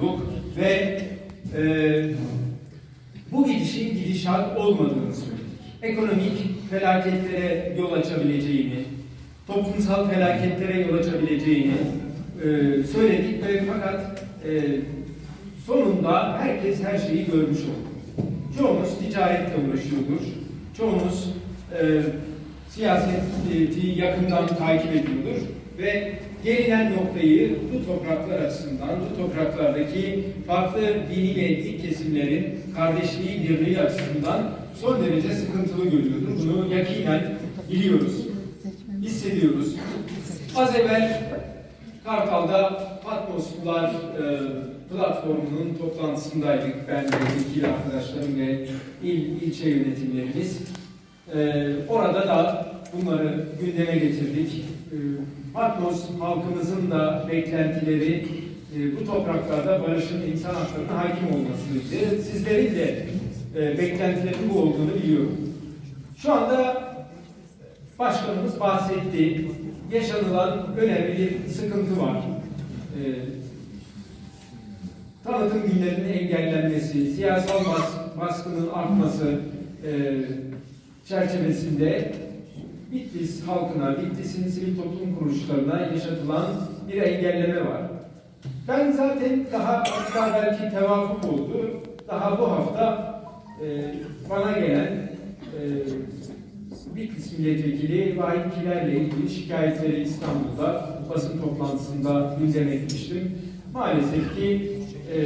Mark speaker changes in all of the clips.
Speaker 1: bulunduk ve e, bu gidişin gidişat olmadığını söyledik. Ekonomik felaketlere yol açabileceğini, toplumsal felaketlere yol açabileceğini e, söyledik ve fakat e, sonunda herkes her şeyi görmüş oldu. Çoğumuz ticaretle uğraşıyordur. Çoğumuz e, siyaseti yakından takip ediyordur ve gelinen noktayı bu topraklar açısından, bu topraklardaki farklı dini ve etnik kesimlerin kardeşliği, birliği açısından son derece sıkıntılı görüyordur. Bunu yakinen biliyoruz, hissediyoruz. Az evvel Kartal'da Patmoslular e, platformunun toplantısındaydık. Ben ve vekil arkadaşlarım ve il, ilçe yönetimlerimiz. E, orada da bunları gündeme getirdik. E, Patmos halkımızın da beklentileri e, bu topraklarda barışın insan haklarına hakim olmasıydı. Sizlerin de e, beklentilerin bu olduğunu biliyorum. Şu anda Başkanımız bahsetti. Yaşanılan önemli bir sıkıntı var. Ee, tanıtım günlerinin engellenmesi, siyasal bas, baskının artması e, çerçevesinde Bitlis halkına, Bitlis'in sivil toplum kuruluşlarına yaşatılan bir engelleme var. Ben zaten daha hatta belki tevafuk oldu. Daha bu hafta e, bana gelen e, Bitlis milletvekili Vahit Kiler'le ilgili şikayetleri İstanbul'da basın toplantısında gündeme etmiştim. Maalesef ki e,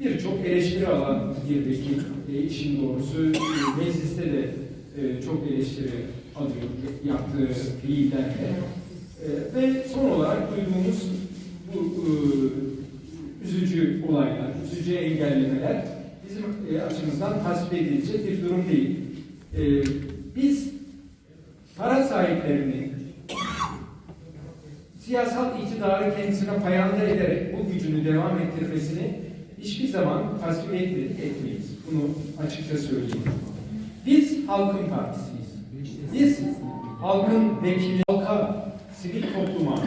Speaker 1: birçok eleştiri alan bir vekil, e, işin doğrusu e, mecliste de e, çok eleştiri alıyor yaptığı fiillerle. E, ve son olarak duyduğumuz bu e, üzücü olaylar, üzücü engellemeler bizim e, açımızdan tasvip edilecek bir durum değil. E, biz para sahiplerinin siyasal iktidarı kendisine payanda ederek bu gücünü devam ettirmesini hiçbir zaman tasvip etmedik, etmeyiz. Bunu açıkça söyleyeyim. Biz halkın partisiyiz. Halkın vekili, halka, sivil topluma,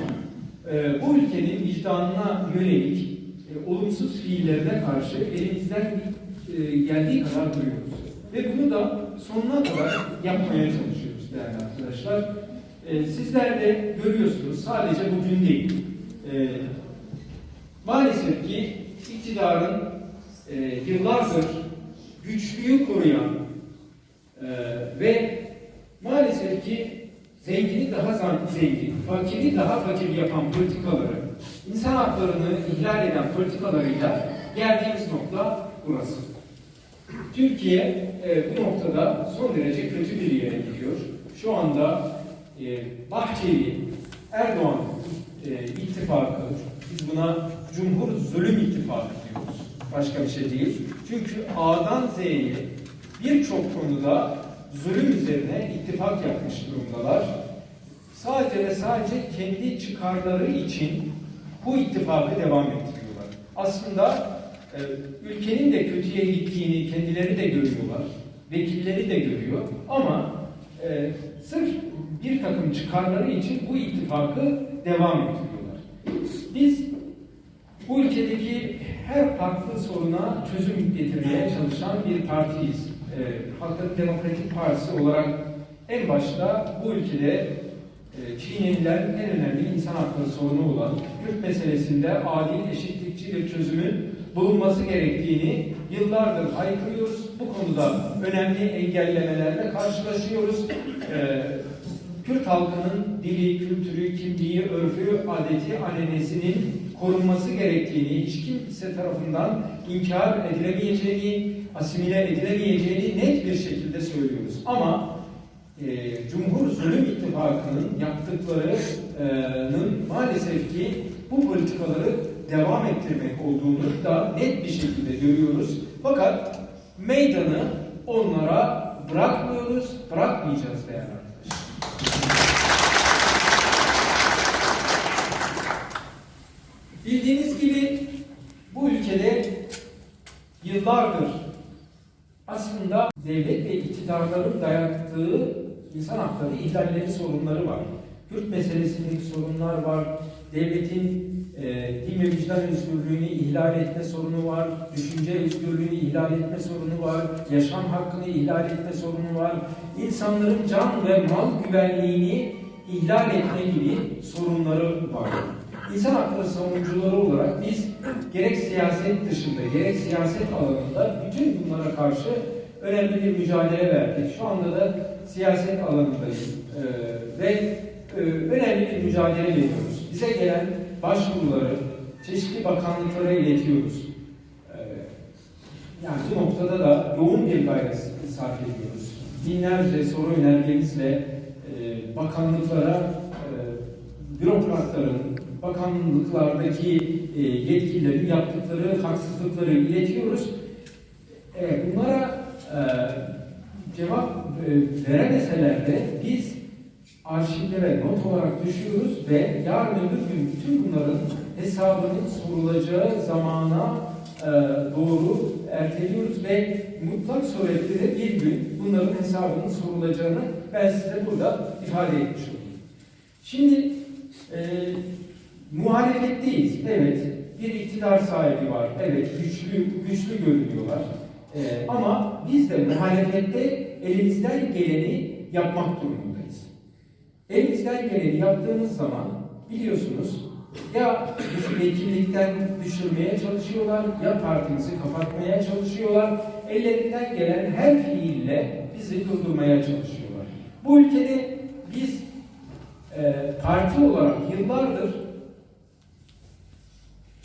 Speaker 1: e, bu ülkenin vicdanına yönelik e, olumsuz fiillerine karşı elimizden e, geldiği kadar duruyoruz. Ve bunu da sonuna kadar yapmaya çalışıyoruz değerli arkadaşlar. E, sizler de görüyorsunuz sadece bugün değil. E, maalesef ki iktidarın e, yıllardır güçlüyü koruyan e, ve maalesef ki zengini daha zengin, fakiri daha fakir yapan politikaları, insan haklarını ihlal eden politikalarıyla geldiğimiz nokta burası. Türkiye e, bu noktada son derece kötü bir yere gidiyor. Şu anda e, Bahçeli, Erdoğan e, ittifakı, biz buna Cumhur Zulüm İttifakı diyoruz. Başka bir şey değil. Çünkü A'dan Z'ye birçok konuda zulüm üzerine ittifak yapmış durumdalar. Sadece ve sadece kendi çıkarları için bu ittifakı devam ettiriyorlar. Aslında e, ülkenin de kötüye gittiğini kendileri de görüyorlar. Vekilleri de görüyor. Ama e, sırf bir takım çıkarları için bu ittifakı devam ettiriyorlar. Biz bu ülkedeki her farklı soruna çözüm getirmeye çalışan bir partiyiz. E, Halkın Demokratik Partisi olarak en başta bu ülkede e, çiğnenilen en önemli insan hakları sorunu olan Kürt meselesinde adil, eşitlikçi bir çözümün bulunması gerektiğini yıllardır haykırıyoruz. Bu konuda önemli engellemelerle karşılaşıyoruz. Ee, Kürt halkının dili, kültürü, kimliği, örfü, adeti, ananesinin korunması gerektiğini, hiç kimse tarafından inkar edilemeyeceğini, asimile edilemeyeceğini net bir şekilde söylüyoruz. Ama e, Cumhur Zulüm İttifakı'nın yaptıklarının maalesef ki bu politikaları devam ettirmek olduğunu da net bir şekilde görüyoruz. Fakat meydanı onlara bırakmıyoruz, bırakmayacağız değerli arkadaşlar. Bildiğiniz gibi bu ülkede yıllardır aslında devlet ve iktidarların dayattığı insan hakları ihlalleri sorunları var. Kürt meselesindeki sorunlar var. Devletin e, din ve vicdan özgürlüğünü ihlal etme sorunu var, düşünce özgürlüğünü ihlal etme sorunu var, yaşam hakkını ihlal etme sorunu var, insanların can ve mal güvenliğini ihlal etme gibi sorunları var. İnsan hakları savunucuları olarak biz gerek siyaset dışında gerek siyaset alanında bütün bunlara karşı önemli bir mücadele verdik. Şu anda da siyaset alanındayız Ee, ve e, önemli bir mücadele veriyoruz. Bize gelen başvuruları çeşitli bakanlıklara iletiyoruz. Ee, yani bu noktada da yoğun bir gayret sarf ediyoruz. Binlerce soru önergemizle e, bakanlıklara, e, bürokratların, bakanlıklardaki e, yetkililerin yaptıkları haksızlıkları iletiyoruz. E, bunlara e, cevap e, veremeseler de biz arşivlere not olarak düşüyoruz ve yarın öbür gün bütün bunların hesabının sorulacağı zamana e, doğru erteliyoruz ve mutlak suretle de bir gün bunların hesabının sorulacağını ben size burada ifade etmiş olayım. Şimdi e, muhalefetteyiz. Evet, bir iktidar sahibi var. Evet, güçlü güçlü görünüyorlar. E, ama biz de muhalefette elimizden geleni yapmak durumundayız. Elimizden geleni yaptığımız zaman biliyorsunuz ya bizi vekillikten düşürmeye çalışıyorlar ya partimizi kapatmaya çalışıyorlar. Ellerinden gelen her fiille bizi durdurmaya çalışıyorlar. Bu ülkede biz e, parti olarak yıllardır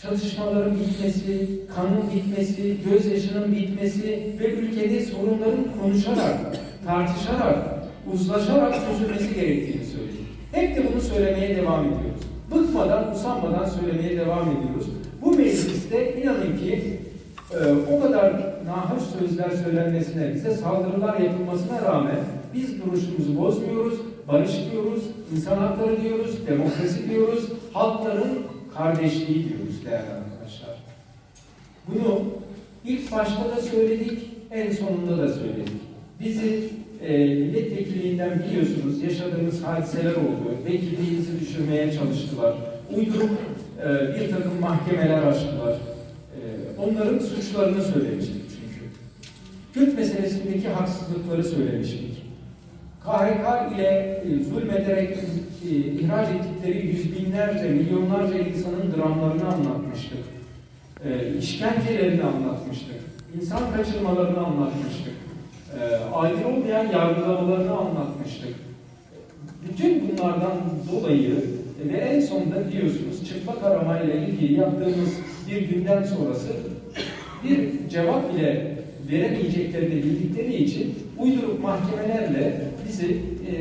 Speaker 1: çalışmaların bitmesi, kanın bitmesi, gözyaşının bitmesi ve ülkede sorunların konuşarak, tartışarak, uzlaşarak çözülmesi gerektiğini söyledik. Hep de bunu söylemeye devam ediyoruz. Bıkmadan, usanmadan söylemeye devam ediyoruz. Bu mecliste inanın ki e, o kadar nahoş sözler söylenmesine, bize saldırılar yapılmasına rağmen biz duruşumuzu bozmuyoruz, barış diyoruz, insan hakları diyoruz, demokrasi diyoruz, halkların kardeşliği diyoruz değerli arkadaşlar. Bunu ilk başta da söyledik, en sonunda da söyledik. Bizi e, milletvekilliğinden biliyorsunuz yaşadığımız hadiseler oldu. Vekilliğimizi düşürmeye çalıştılar. Uydurup e, bir takım mahkemeler açtılar. E, onların suçlarını söylemiştik çünkü. Kürt meselesindeki haksızlıkları söylemiştik. KHK ile e, zulmederek e, ihraç ettikleri yüz binlerce, milyonlarca insanın dramlarını anlatmıştık. E, işkencelerini anlatmıştık. İnsan kaçırmalarını anlatmıştık. E, adil olmayan yargılamalarını anlatmıştık. Bütün bunlardan dolayı ve en sonunda biliyorsunuz çıplak aramayla ilgili yaptığımız bir günden sonrası bir cevap bile veremeyeceklerini bildikleri için uydurup mahkemelerle bizi e,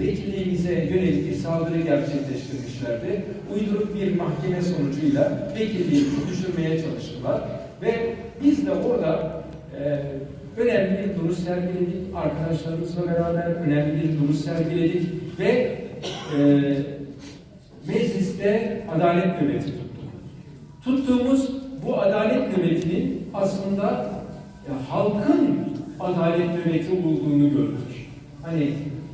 Speaker 1: vekilliğimize yönelik bir saldırı gerçekleştirmişlerdi. Uydurup bir mahkeme sonucuyla vekilliğimizi düşürmeye çalıştılar. Ve biz de orada e, önemli bir duruş sergiledik. Arkadaşlarımızla beraber önemli bir duruş sergiledik ve e, mecliste adalet nöbeti tuttuk. Tuttuğumuz bu adalet nöbetinin aslında ya, halkın adalet nöbeti olduğunu gördük. Hani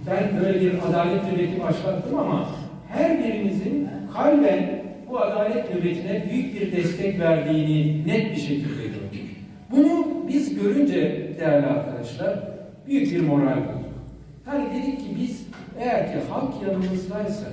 Speaker 1: ben böyle bir adalet nöbeti başlattım ama her birimizin kalben bu adalet nöbetine büyük bir destek verdiğini net bir şekilde gördük. Bunu biz görünce değerli arkadaşlar büyük bir moral bulduk. Hani dedik ki biz eğer ki halk yanımızdaysa,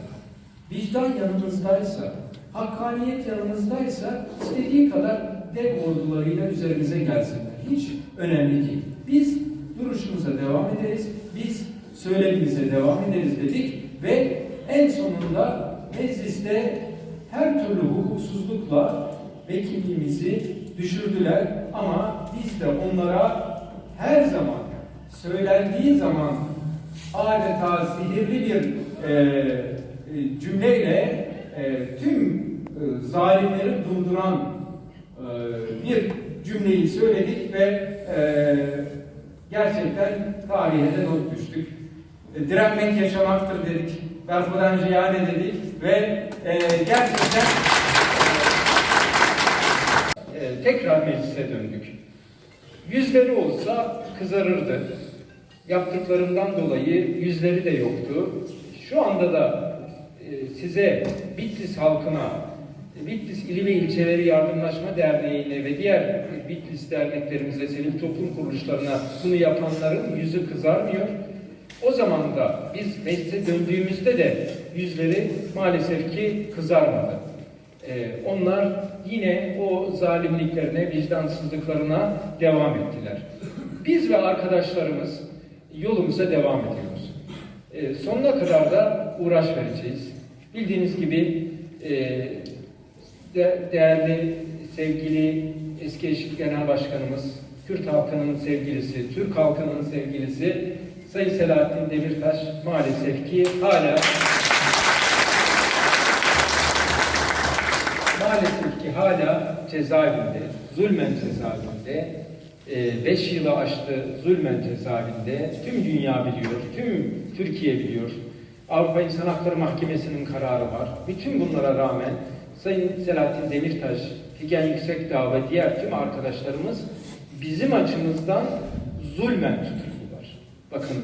Speaker 1: vicdan yanımızdaysa, hakkaniyet yanımızdaysa istediği kadar dev ordularıyla üzerimize gelsinler. Hiç önemli değil. Biz duruşumuza devam ederiz. Biz söylemimize devam ederiz dedik ve en sonunda mecliste her türlü hukuksuzlukla vekilliğimizi düşürdüler ama biz de onlara her zaman söylendiği zaman adeta sihirli bir e, e, cümleyle e, tüm e, zalimleri durduran e, bir cümleyi söyledik ve e, gerçekten tarihe de not düştük. E, direnmek yaşamaktır dedik. Berfudan ciyane dedik ve e, gerçekten e, tekrar meclise döndük. Yüzleri olsa kızarırdı. Yaptıklarından dolayı yüzleri de yoktu. Şu anda da e, size Bitlis halkına Bitlis İli ve İlçeleri Yardımlaşma Derneği'ne ve diğer Bitlis derneklerimize, sivil toplum kuruluşlarına bunu yapanların yüzü kızarmıyor. O zaman da biz meclise döndüğümüzde de yüzleri maalesef ki kızarmadı. Ee, onlar yine o zalimliklerine, vicdansızlıklarına devam ettiler. Biz ve arkadaşlarımız yolumuza devam ediyoruz. Ee, sonuna kadar da uğraş vereceğiz. Bildiğiniz gibi e, de, değerli, sevgili eski eşit genel başkanımız, Kürt halkının sevgilisi, Türk halkının sevgilisi Sayın Selahattin Demirtaş maalesef ki hala maalesef ki hala cezaevinde, zulmen cezaevinde, 5 yılı aştı zulmen cezaevinde, tüm dünya biliyor, tüm Türkiye biliyor. Avrupa İnsan Hakları Mahkemesi'nin kararı var. Bütün bunlara rağmen Sayın Selahattin Demirtaş, Figen Yüksekdağ ve diğer tüm arkadaşlarımız bizim açımızdan zulmen tutuklular. Bakın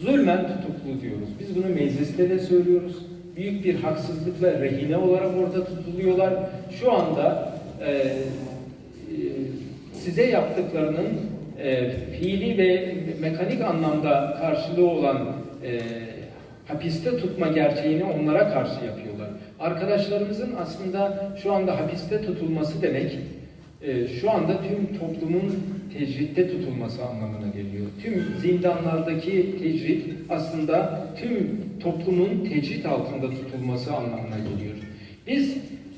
Speaker 1: zulmen tutuklu diyoruz. Biz bunu mecliste de söylüyoruz. Büyük bir haksızlık ve rehine olarak orada tutuluyorlar. Şu anda e, e, size yaptıklarının e, fiili ve mekanik anlamda karşılığı olan e, hapiste tutma gerçeğini onlara karşı yapıyorlar. Arkadaşlarımızın aslında şu anda hapiste tutulması demek, e, şu anda tüm toplumun tecritte tutulması anlamına geliyor. Tüm zindanlardaki tecrit aslında tüm toplumun tecrit altında tutulması anlamına geliyor. Biz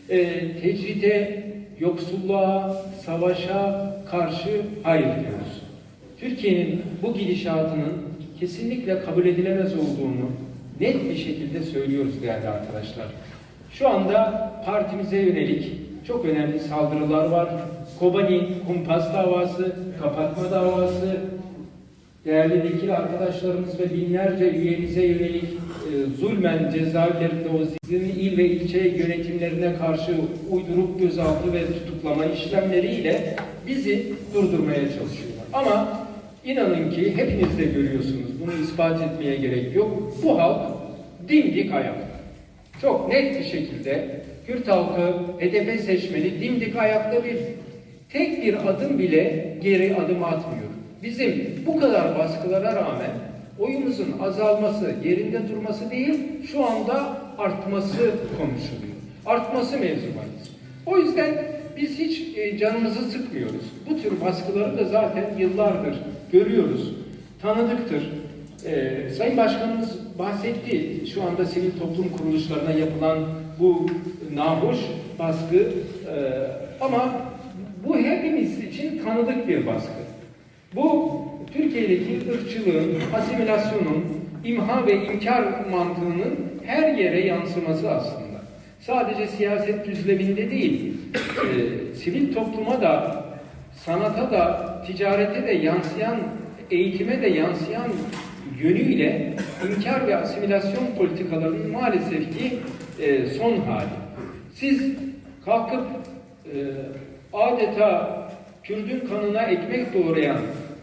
Speaker 1: e, tecride, yoksulluğa, savaşa karşı hayır diyoruz. Türkiye'nin bu gidişatının kesinlikle kabul edilemez olduğunu net bir şekilde söylüyoruz değerli arkadaşlar. Şu anda partimize yönelik çok önemli saldırılar var. Kobani kumpas davası, kapatma davası, değerli vekil arkadaşlarımız ve binlerce üyemize yönelik e, zulmen cezaevlerinde o sizin il ve ilçe yönetimlerine karşı uydurup gözaltı ve tutuklama işlemleriyle bizi durdurmaya çalışıyorlar. Ama inanın ki hepiniz de görüyorsunuz, bunu ispat etmeye gerek yok. Bu halk dimdik ayakta. Çok net bir şekilde Kürt halkı HDP seçmeni dimdik ayakta bir tek bir adım bile geri adım atmıyor. Bizim bu kadar baskılara rağmen oyumuzun azalması, yerinde durması değil, şu anda artması konuşuluyor. Artması mevzu bahis. O yüzden biz hiç e, canımızı sıkmıyoruz. Bu tür baskıları da zaten yıllardır görüyoruz. Tanıdıktır. Ee, Sayın Başkanımız bahsetti şu anda sivil toplum kuruluşlarına yapılan bu nahoş baskı Ee, ama bu hepimiz için tanıdık bir baskı. Bu Türkiye'deki ırkçılığın, asimilasyonun, imha ve inkar mantığının her yere yansıması aslında. Sadece siyaset düzleminde değil, e, sivil topluma da, sanata da, ticarete de yansıyan, eğitime de yansıyan yönüyle inkar ve asimilasyon politikalarının maalesef ki e, son hali. Siz kalkıp e, adeta Kürdün kanına ekmek doğrayan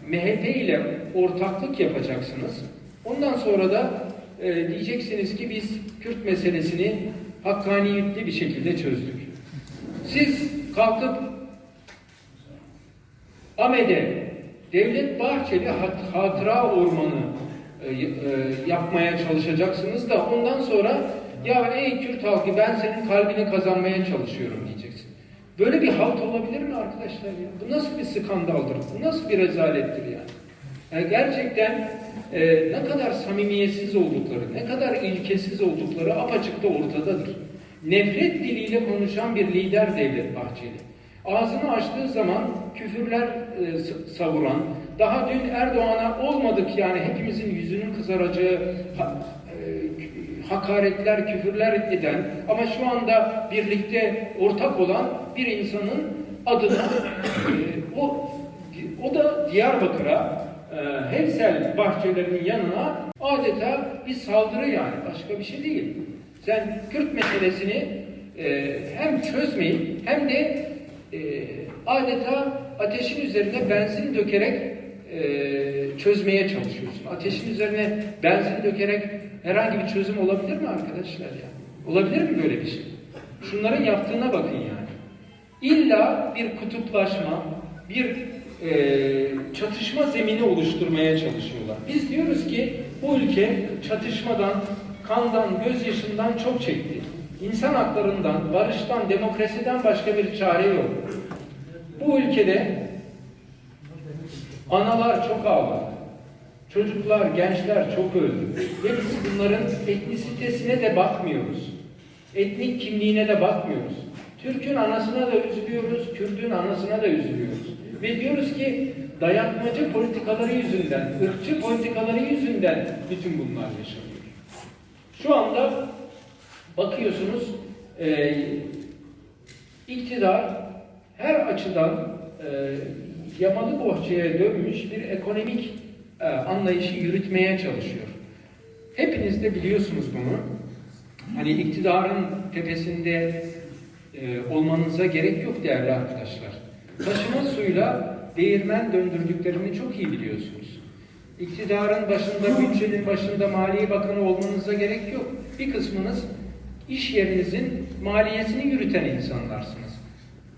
Speaker 1: MHP ile ortaklık yapacaksınız. Ondan sonra da e, diyeceksiniz ki biz Kürt meselesini hakkaniyetli bir şekilde çözdük. Siz kalkıp AME'de Devlet Bahçeli hat, hatıra ormanı yapmaya çalışacaksınız da ondan sonra ya ey Kürt halkı ben senin kalbini kazanmaya çalışıyorum diyeceksin. Böyle bir halt olabilir mi arkadaşlar ya? Bu nasıl bir skandaldır? Bu nasıl bir rezalettir yani? yani gerçekten e, ne kadar samimiyetsiz oldukları, ne kadar ilkesiz oldukları apaçıkta ortadadır. Nefret diliyle konuşan bir lider Devlet Bahçeli. Ağzını açtığı zaman küfürler e, savuran, daha dün Erdoğan'a olmadık yani hepimizin yüzünün kızaracağı e, hakaretler, küfürler eden ama şu anda birlikte ortak olan bir insanın adına e, o o da Diyarbakır'a e, Hevsel bahçelerinin yanına adeta bir saldırı yani başka bir şey değil. Sen Kürt meselesini e, hem çözmeyip hem de adeta ateşin üzerine benzin dökerek e, çözmeye çalışıyorsun. Ateşin üzerine benzin dökerek herhangi bir çözüm olabilir mi arkadaşlar ya? Olabilir mi böyle bir şey? Şunların yaptığına bakın yani. İlla bir kutuplaşma, bir e, çatışma zemini oluşturmaya çalışıyorlar. Biz diyoruz ki bu ülke çatışmadan, kandan, gözyaşından çok çekti. İnsan haklarından, barıştan, demokrasiden başka bir çare yok. Bu ülkede analar çok ağladı. Çocuklar, gençler çok öldü. Ve biz bunların etnisitesine de bakmıyoruz. Etnik kimliğine de bakmıyoruz. Türk'ün anasına da üzülüyoruz, Kürt'ün anasına da üzülüyoruz. Ve diyoruz ki dayatmacı politikaları yüzünden, ırkçı politikaları yüzünden bütün bunlar yaşanıyor. Şu anda bakıyorsunuz e, iktidar her açıdan e, yamalı bohçaya dönmüş bir ekonomik e, anlayışı yürütmeye çalışıyor. Hepiniz de biliyorsunuz bunu. Hani iktidarın tepesinde e, olmanıza gerek yok değerli arkadaşlar. Taşıma suyla değirmen döndürdüklerini çok iyi biliyorsunuz. İktidarın başında, bütçenin başında Maliye Bakanı olmanıza gerek yok. Bir kısmınız iş yerinizin maliyesini yürüten insanlarsınız.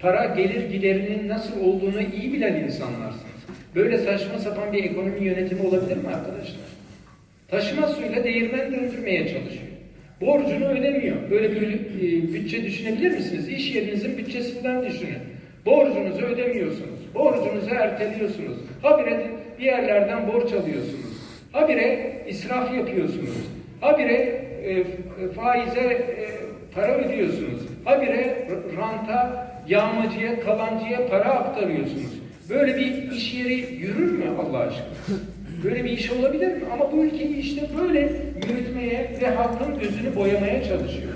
Speaker 1: Para gelir giderinin nasıl olduğunu iyi bilen insanlarsınız. Böyle saçma sapan bir ekonomi yönetimi olabilir mi arkadaşlar? Taşıma suyla değirmen döndürmeye çalışıyor. Borcunu ödemiyor. Böyle bir e, bütçe düşünebilir misiniz? İş yerinizin bütçesinden düşünün. Borcunuzu ödemiyorsunuz. Borcunuzu erteliyorsunuz. Habire bir yerlerden borç alıyorsunuz. Habire israf yapıyorsunuz. Habire e, faize e, para ödüyorsunuz. Habire ranta, yağmacıya, kalancıya para aktarıyorsunuz. Böyle bir iş yeri yürür mü Allah aşkına? Böyle bir iş olabilir mi? Ama bu ülkeyi işte böyle yürütmeye ve halkın gözünü boyamaya çalışıyor.